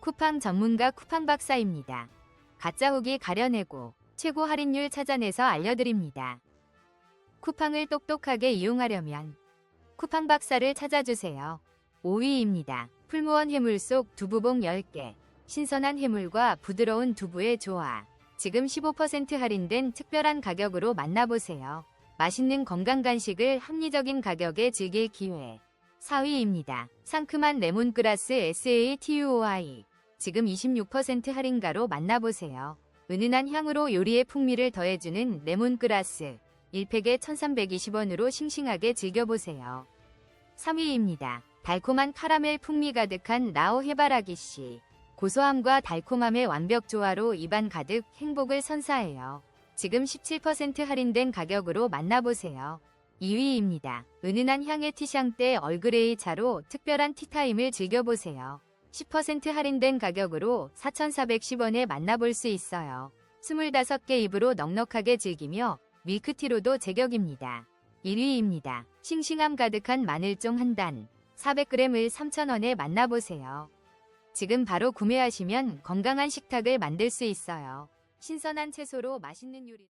쿠팡 전문가 쿠팡 박사입니다. 가짜 후기 가려내고 최고 할인율 찾아내서 알려드립니다. 쿠팡을 똑똑하게 이용하려면 쿠팡 박사를 찾아주세요. 5위입니다. 풀무원 해물 속 두부봉 10개. 신선한 해물과 부드러운 두부의 조화. 지금 15% 할인된 특별한 가격으로 만나보세요. 맛있는 건강 간식을 합리적인 가격에 즐길 기회. 4위입니다. 상큼한 레몬그라스 SATUOI. 지금 26% 할인가로 만나보세요. 은은한 향으로 요리의 풍미를 더해주는 레몬그라스. 1팩에 1320원으로 싱싱하게 즐겨보세요. 3위입니다. 달콤한 카라멜 풍미 가득한 라오 해바라기 씨. 고소함과 달콤함의 완벽 조화로 입안 가득 행복을 선사해요. 지금 17% 할인된 가격으로 만나보세요. 2위입니다. 은은한 향의 티샹떼 얼그레이 차로 특별한 티타임을 즐겨보세요. 10% 할인된 가격으로 4,410원에 만나볼 수 있어요. 25개 입으로 넉넉하게 즐기며 밀크티로도 제격입니다. 1위입니다. 싱싱함 가득한 마늘종 한 단, 400g을 3,000원에 만나보세요. 지금 바로 구매하시면 건강한 식탁을 만들 수 있어요. 신선한 채소로 맛있는 요리